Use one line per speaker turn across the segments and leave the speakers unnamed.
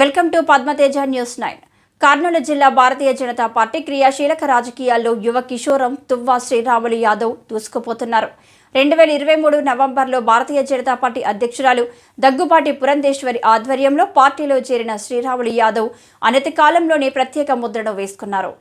Welcome to Padmateja news nine. Kurnool జిల్లా Bharatiya Janata party క్రియాశీలక రాజకీయాల్లో యువ కిషోరం తువ్వా శ్రీరాములు యాదవ్ దూసుకుపోతున్నారు. రెండు వేల ఇరవై మూడు నవంబర్లో భారతీయ జనతా పార్టీ అధ్యక్షురాలు దగ్గుబాటి పురంధేశ్వరి ఆధ్వర్యంలో పార్టీలో చేరిన శ్రీరాములు యాదవ్ అనతి కాలంలోనే ప్రత్యేక ముద్రను వేసుకున్నారు.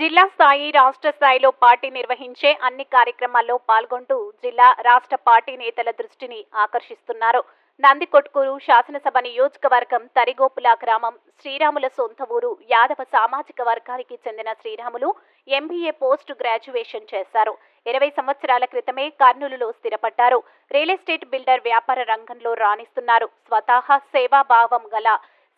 జిల్లా స్థాయి రాష్ట్ర స్థాయిలో పార్టీ నిర్వహించే అన్ని కార్యక్రమాల్లో పాల్గొంటూ జిల్లా రాష్ట్ర పార్టీ నేతల దృష్టిని ఆకర్షిస్తున్నారు. నందికొట్కూరు శాసనసభ నియోజకవర్గం తరిగోపుల గ్రామం శ్రీరాముల సొంత ఊరు యాదవ సామాజిక వర్గానికి చెందిన శ్రీరాములు ఎంబీఏ పోస్ట్ గ్రాడ్యుయేషన్ చేశారు. ఇరవై సంవత్సరాల క్రితమే కర్నూలులో స్థిరపడ్డారు. రియల్ ఎస్టేట్ బిల్డర్ వ్యాపార రంగంలో రాణిస్తున్నారు. స్వతహా సేవాభావం గల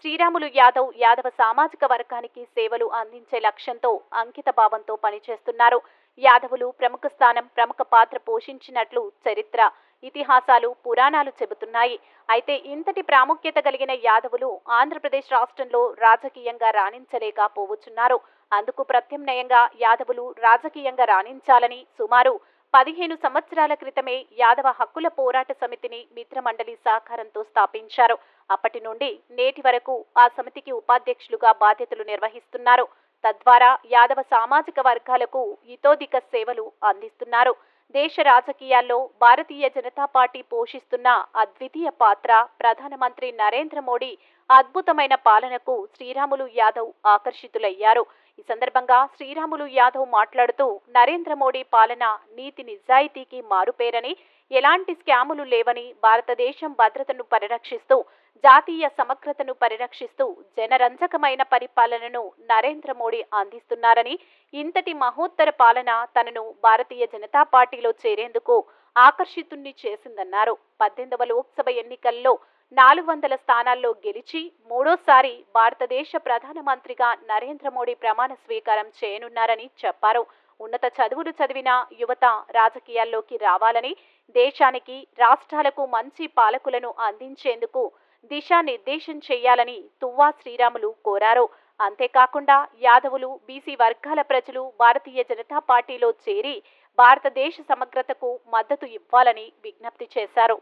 శ్రీరాములు యాదవ్ యాదవ సామాజిక వర్గానికి సేవలు అందించే లక్ష్యంతో అంకిత భావంతో పనిచేస్తున్నారు. యాదవులు ప్రముఖ స్థానం ప్రముఖ పాత్ర పోషించినట్లు చరిత్ర ఇతిహాసాలు పురాణాలు చెబుతున్నాయి. అయితే ఇంతటి ప్రాముఖ్యత కలిగిన యాదవులు ఆంధ్రప్రదేశ్ రాష్ట్రంలో రాజకీయంగా రాణించలేకపోవచ్చున్నారు. అందుకు ప్రత్యామ్నాయంగా యాదవులు రాజకీయంగా రాణించాలని సుమారు పదిహేను సంవత్సరాల క్రితమే యాదవ హక్కుల పోరాట సమితిని మిత్రమండలి సహకారంతో స్థాపించారు. అప్పటి నుండి నేటి వరకు ఆ సమితికి ఉపాధ్యక్షులుగా బాధ్యతలు నిర్వహిస్తున్నారు. తద్వారా యాదవ సామాజిక వర్గాలకు ఇతోధిక సేవలు అందిస్తున్నారు. దేశ రాజకీయాల్లో భారతీయ జనతా పార్టీ పోషిస్తున్న అద్వితీయ పాత్ర ప్రధానమంత్రి నరేంద్ర మోడీ అద్భుతమైన పాలనకు శ్రీరాములు యాదవ్ ఆకర్షితులయ్యారు. ఈ సందర్భంగా శ్రీరాములు యాదవ్ మాట్లాడుతూ నరేంద్ర మోడీ పాలన నీతి నిజాయితీకి మారుపేరని ఎలాంటి స్కాములు లేవని భారతదేశం భద్రతను పరిరక్షిస్తూ జాతీయ సమగ్రతను పరిరక్షిస్తూ జనరంజకమైన పరిపాలనను నరేంద్ర మోడీ అందిస్తున్నారని ఇంతటి మహోత్తర పాలన తనను భారతీయ జనతా పార్టీలో చేరేందుకు ఆకర్షితుణ్ణి చేసిందన్నారు. పద్దెనిమిదవ లోక్సభ ఎన్నికల్లో నాలుగు వందల స్థానాల్లో గెలిచి మూడోసారి భారతదేశ ప్రధానమంత్రిగా నరేంద్ర మోడీ ప్రమాణ స్వీకారం చేయనున్నారని చెప్పారు. ఉన్నత చదువులు చదివిన యువత రాజకీయాల్లోకి రావాలని దేశానికి రాష్ట్రాలకు మంచి పాలకులను అందించేందుకు దిశానిర్దేశం చేయాలని తువ్వా శ్రీరాములు కోరారు. అంతేకాకుండా యాదవులు బీసీ వర్గాల ప్రజలు భారతీయ జనతా పార్టీలో చేరి భారతదేశ సమగ్రతకు మద్దతు ఇవ్వాలని విజ్ఞప్తి చేశారు.